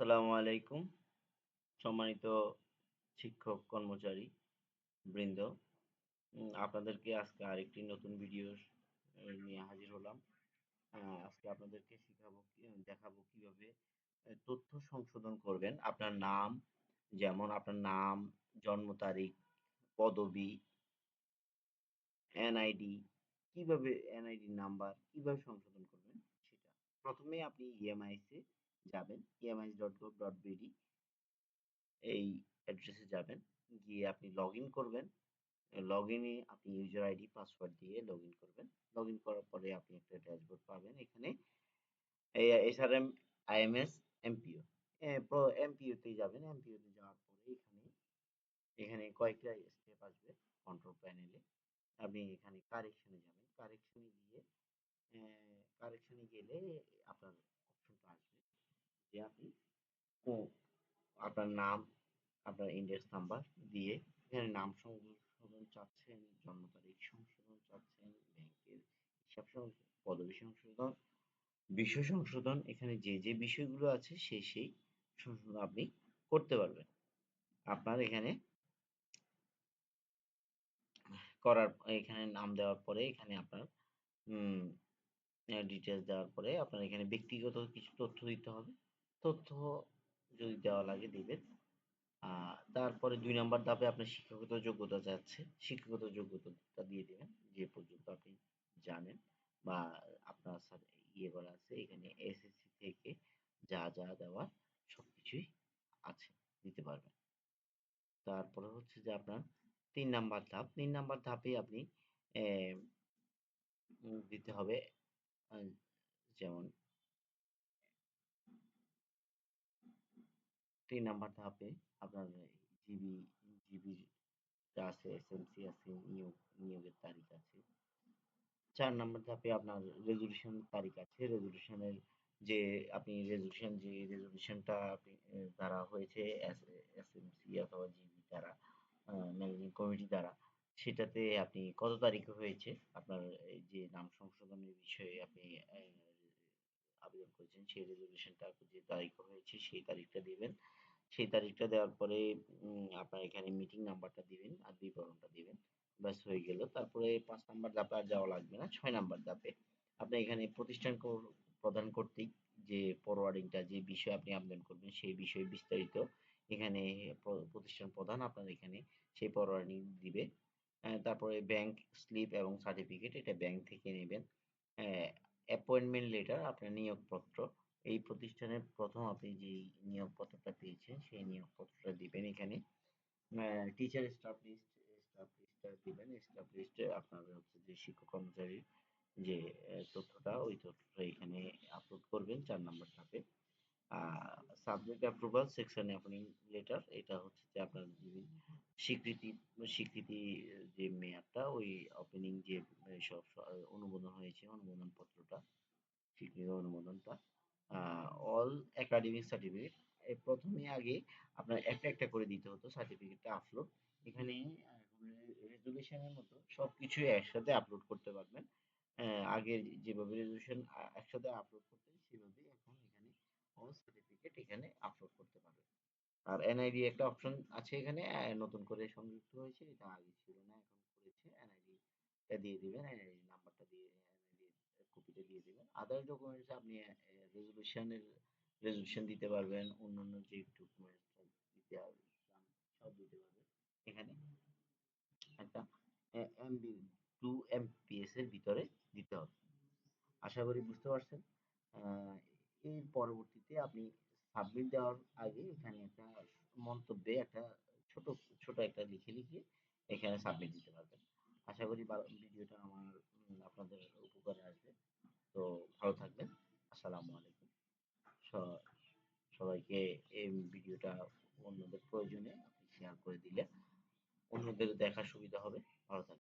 আসসালামু আলাইকুম, সম্মানিত শিক্ষক, কর্মচারী, বৃন্দ। আপনাদেরকে আজকে আরেকটি নতুন ভিডিও নিয়ে হাজির হলাম। আজকে আপনাদেরকে শিখাবো দেখাবো কীভাবে তথ্য সংশোধন করবেন। আপনার নাম, যেমন আপনার নাম, জন্ম তারিখ, পদবি এনআইডি কীভাবে এনআইডি নাম্বার কীভাবে সংশোধন করবেন সেটা। প্রথমে আপনি ইএমআইসে যাবেন ইএমআইস বিডি এই অ্যাড্রেসে যাবেন, গিয়ে আপনি লগ করবেন লগ ইনে আপনি ইউজার আইডি পাসওয়ার্ড দিয়ে লগ ইন করবেন লগ করার পরে আপনি একটা ড্যাশবোর্ড পাবেন, এখানে এসআরএম আইএমএস এমপিও এমপিওতে যাবেন এমপিওতে যাওয়ার পরে এখানে এখানে কয়েকটা স্টেপ আসবে কন্ট্রোল প্যানেলে আপনি এখানে কারেকশনে যাবেন কারেকশনে গিয়ে কারেকশনে গেলে আপনার অপশনটা আসবে। আপনি আপনার নাম আপনার ইন্ডেক্স নাম্বার দিয়ে এখানে নাম সংশোধন চাচ্ছেন জন্ম তারিখ সংশোধন চাচ্ছেন ব্যাংকের হিসাব পদবি সংশোধন বিষয় সংশোধন এখানে যে যে বিষয়গুলো আছে সেই সেই সংশোধন আপনি করতে পারবেন। আপনার এখানে করার এখানে নাম দেওয়ার পরে এখানে আপনার ডিটেলস দেওয়ার পরে আপনার এখানে ব্যক্তিগত কিছু তথ্য দিতে হবে। তথ্য যদি দেওয়া লাগে দিবেন। তারপরে দুই নম্বর ধাপে আপনার শিক্ষাগত যোগ্যতা যাচ্ছে শিক্ষাগত যোগ্যতা দিয়ে দিবেন, যে পর্যন্ত আপনি জানেন বা আপনার ইয়ে করা আছে, এখানে এসএসসি থেকে যা যা দেওয়ার সবকিছুই আছে, দিতে পারবেন। তারপরে হচ্ছে যে আপনার তিন নাম্বার ধাপ। তিন নাম্বার ধাপে আপনি দিতে হবে যেমন তিন নাম্বার ধাপে আপনার জিবি জিবি আছে এসএমসি আছে, নিয়োগ, নিয়োগের তারিখ আছে। চার নাম্বার ধাপে আপনার রেজলিউশন তারিখ আছে। রেজলিউশনের যে আপনি রেজলিউশন যে রেজলিউশনটা আপনি দ্বারা হয়েছে এসএমসি অথবা জিবি দ্বারা ম্যানেজিং কমিটি দ্বারা, সেটাতে আপনি কত তারিখে হয়েছে? আপনার যে নাম সংশোধনের বিষয়ে আপনি আবেদন করেছেন, সেই রেজলিউশনটা যে তারিখে হয়েছে, সেই তারিখটা দিবেন। সেই তারিখটা দেওয়ার পরে আপনার এখানে মিটিং নাম্বারটা দিবেন আর বিবরণটা দিবেন। ব্যাস, হয়ে গেল। তারপরে পাঁচ নাম্বার ধাপে আর যাওয়া লাগবে না, ছয় নাম্বার ধাপে। আপনি এখানে প্রতিষ্ঠান প্রদান কর্তৃক যে ফরওয়ার্ডিংটা যে বিষয়ে আপনি আবেদন করবেন, সেই বিষয়ে বিস্তারিত এখানে প্রতিষ্ঠান প্রধান আপনার এখানে সেই ফরওয়ার্ডিং দিবে। তারপরে ব্যাংক স্লিপ এবং সার্টিফিকেট এটা ব্যাংক থেকে নেবেন। অ্যাপয়েন্টমেন্ট লেটার আপনার নিয়োগপত্র। এই প্রতিষ্ঠানের প্রথম আপনি যে নিয়োগপত্রটা পেয়েছেন এখানে টিচার স্টাফ লিস্ট স্টাফ লিস্টটা দিবেন। স্টাফ লিস্টে আপনার হচ্ছে যে শিক্ষক কর্মচারীর যে তথ্যটা, ওই তথ্যটা এখানে আপলোড করবেন, চার নম্বর ধাপে subject approval section appointing letter এটা হচ্ছে যে আপনার স্বীকৃতি স্বীকৃতি, যে মেয়াদটা, ওই ওপেনিং যে সব, অনুমোদন হয়েছে অনুমোদন পত্রটা স্বীকৃতি অনুমোদনটা অল একাডেমিক সার্টিফিকেট প্রথমে আগে আপনার একটা একটা করে দিতে হতো সার্টিফিকেটটা আপলোড এখানে রেজুলেশনের মতো সবকিছু একসাথে আপলোড করতে পারবেন। আগে যেভাবে রেজুলেশন একসাথে আপলোড করতেন সেভাবে এখন এখানে অল সার্টিফিকেট এখানে আপলোড করতে পারবেন। আর এনআইডি একটা অপশন আছে এখানে নতুন করে সংযুক্ত হয়েছে, এটা আগে ছিল না, এখন করেছে। এনআইডি দিয়ে দিবেন এনআইডি নাম্বারটা দিয়ে কপিটা দিয়ে দিবেন। আদার ডকুমেন্টস আপনি রেজুলেশনের রেজুলেশন দিতে পারবেন, অন্যান্য যে ডকুমেন্টস দিতে হবে সব দিতে পারবেন এখানে। একটা এমবি টু এমপিএস এর ভিতরে দিতে হবে। আশা করি বুঝতে পারছেন। এর পরবর্তীতে আপনি সাবমিট দেওয়ার আগে এখানে একটা মন্তব্যে একটা ছোট ছোট একটা লিখে লিখে এখানে সাবমিট দিতে পারবেন। আশা করি ভিডিওটা আমার আপনাদের উপকারে আসবে। তো ভালো থাকবেন। আসসালামু আলাইকুম। সবাইকে এই ভিডিওটা অন্যদের প্রয়োজনে আপনি শেয়ার করে দিলে অন্যদের দেখার সুবিধা হবে। ভালো থাকবেন।